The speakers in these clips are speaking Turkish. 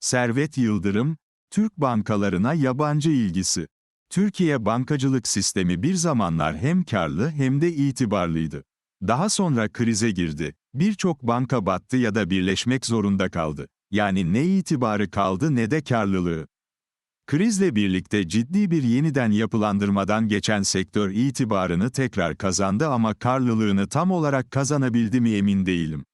Servet Yıldırım, Türk bankalarına yabancı ilgisi. Türkiye bankacılık sistemi bir zamanlar hem karlı hem de itibarlıydı. Daha sonra krize girdi. Birçok banka battı ya da birleşmek zorunda kaldı. Yani ne itibarı kaldı ne de karlılığı. Krizle birlikte ciddi bir yeniden yapılandırmadan geçen sektör itibarını tekrar kazandı ama karlılığını tam olarak kazanabildi mi emin değilim.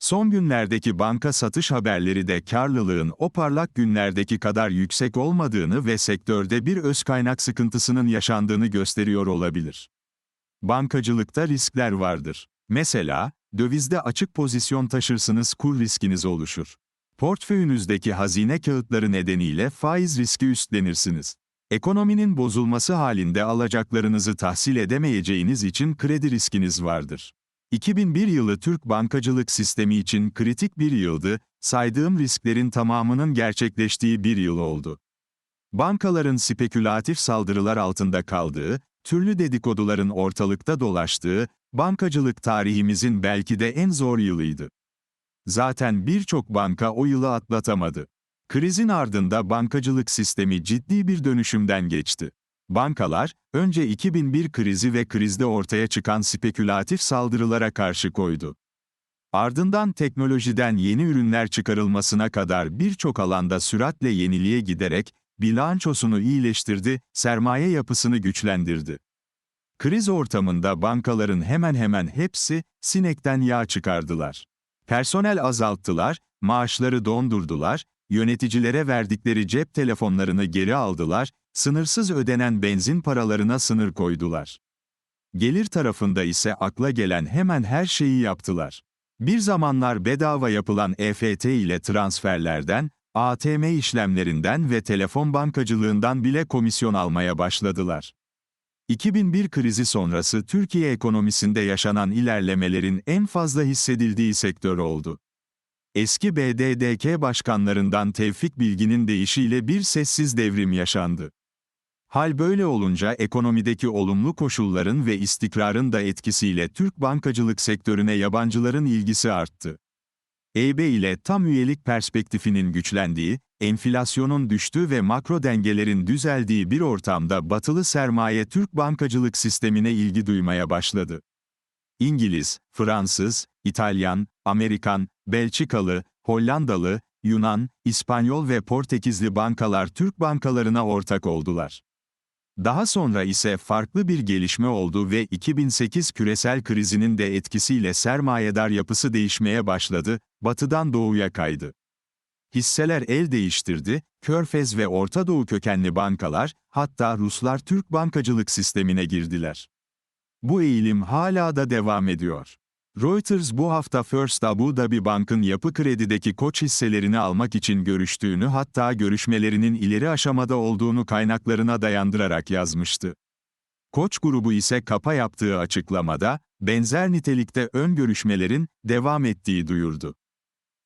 Son günlerdeki banka satış haberleri de karlılığın o parlak günlerdeki kadar yüksek olmadığını ve sektörde bir öz kaynak sıkıntısının yaşandığını gösteriyor olabilir. Bankacılıkta riskler vardır. Mesela, dövizde açık pozisyon taşırsınız kur riskiniz oluşur. Portföyünüzdeki hazine kağıtları nedeniyle faiz riski üstlenirsiniz. Ekonominin bozulması halinde alacaklarınızı tahsil edemeyeceğiniz için kredi riskiniz vardır. 2001 yılı Türk bankacılık sistemi için kritik bir yıldı, saydığım risklerin tamamının gerçekleştiği bir yıl oldu. Bankaların spekülatif saldırılar altında kaldığı, türlü dedikoduların ortalıkta dolaştığı, bankacılık tarihimizin belki de en zor yılıydı. Zaten birçok banka o yılı atlatamadı. Krizin ardında bankacılık sistemi ciddi bir dönüşümden geçti. Bankalar, önce 2001 krizi ve krizde ortaya çıkan spekülatif saldırılara karşı koydu. Ardından teknolojiden yeni ürünler çıkarılmasına kadar birçok alanda süratle yeniliğe giderek, bilançosunu iyileştirdi, sermaye yapısını güçlendirdi. Kriz ortamında bankaların hemen hemen hepsi, sinekten yağ çıkardılar. Personel azalttılar, maaşları dondurdular, yöneticilere verdikleri cep telefonlarını geri aldılar, sınırsız ödenen benzin paralarına sınır koydular. Gelir tarafında ise akla gelen hemen her şeyi yaptılar. Bir zamanlar bedava yapılan EFT ile transferlerden, ATM işlemlerinden ve telefon bankacılığından bile komisyon almaya başladılar. 2001 krizi sonrası Türkiye ekonomisinde yaşanan ilerlemelerin en fazla hissedildiği sektör oldu. Eski BDDK başkanlarından Tevfik Bilgin'in deyişiyle bir sessiz devrim yaşandı. Hal böyle olunca ekonomideki olumlu koşulların ve istikrarın da etkisiyle Türk bankacılık sektörüne yabancıların ilgisi arttı. EYB ile tam üyelik perspektifinin güçlendiği, enflasyonun düştüğü ve makro dengelerin düzeldiği bir ortamda batılı sermaye Türk bankacılık sistemine ilgi duymaya başladı. İngiliz, Fransız, İtalyan, Amerikan, Belçikalı, Hollandalı, Yunan, İspanyol ve Portekizli bankalar Türk bankalarına ortak oldular. Daha sonra ise farklı bir gelişme oldu ve 2008 küresel krizinin de etkisiyle sermayedar yapısı değişmeye başladı, batıdan doğuya kaydı. Hisseler el değiştirdi, Körfez ve Orta Doğu kökenli bankalar, hatta Ruslar Türk bankacılık sistemine girdiler. Bu eğilim hala da devam ediyor. Reuters bu hafta First Abu Dhabi Bank'ın yapı kredideki koç hisselerini almak için görüştüğünü hatta görüşmelerinin ileri aşamada olduğunu kaynaklarına dayandırarak yazmıştı. Koç grubu ise kapa yaptığı açıklamada, benzer nitelikte ön görüşmelerin devam ettiği duyurdu.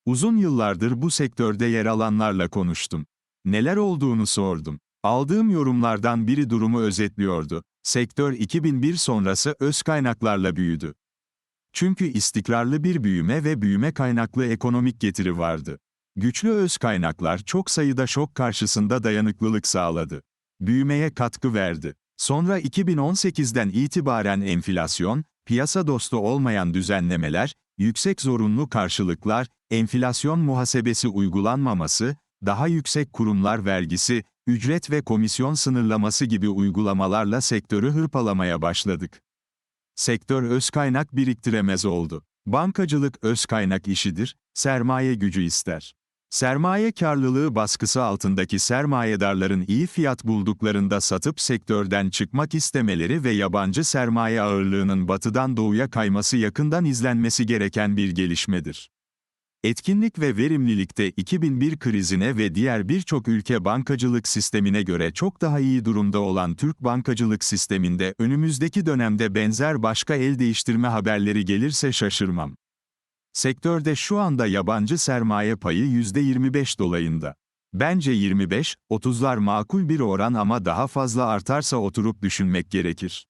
Uzun yıllardır bu sektörde yer alanlarla konuştum. Neler olduğunu sordum. Aldığım yorumlardan biri durumu özetliyordu. Sektör 2001 sonrası öz kaynaklarla büyüdü. Çünkü istikrarlı bir büyüme ve büyüme kaynaklı ekonomik getiri vardı. Güçlü öz kaynaklar çok sayıda şok karşısında dayanıklılık sağladı. Büyümeye katkı verdi. Sonra 2018'den itibaren enflasyon, piyasa dostu olmayan düzenlemeler, yüksek zorunlu karşılıklar, enflasyon muhasebesi uygulanmaması, daha yüksek kurumlar vergisi, ücret ve komisyon sınırlaması gibi uygulamalarla sektörü hırpalamaya başladık. Sektör öz kaynak biriktiremez oldu. Bankacılık öz kaynak işidir, sermaye gücü ister. Sermaye karlılığı baskısı altındaki sermayedarların iyi fiyat bulduklarında satıp sektörden çıkmak istemeleri ve yabancı sermaye ağırlığının batıdan doğuya kayması yakından izlenmesi gereken bir gelişmedir. Etkinlik ve verimlilikte 2001 krizine ve diğer birçok ülke bankacılık sistemine göre çok daha iyi durumda olan Türk bankacılık sisteminde önümüzdeki dönemde benzer başka el değiştirme haberleri gelirse şaşırmam. Sektörde şu anda yabancı sermaye payı %25 dolayında. Bence 25-30'lar makul bir oran ama daha fazla artarsa oturup düşünmek gerekir.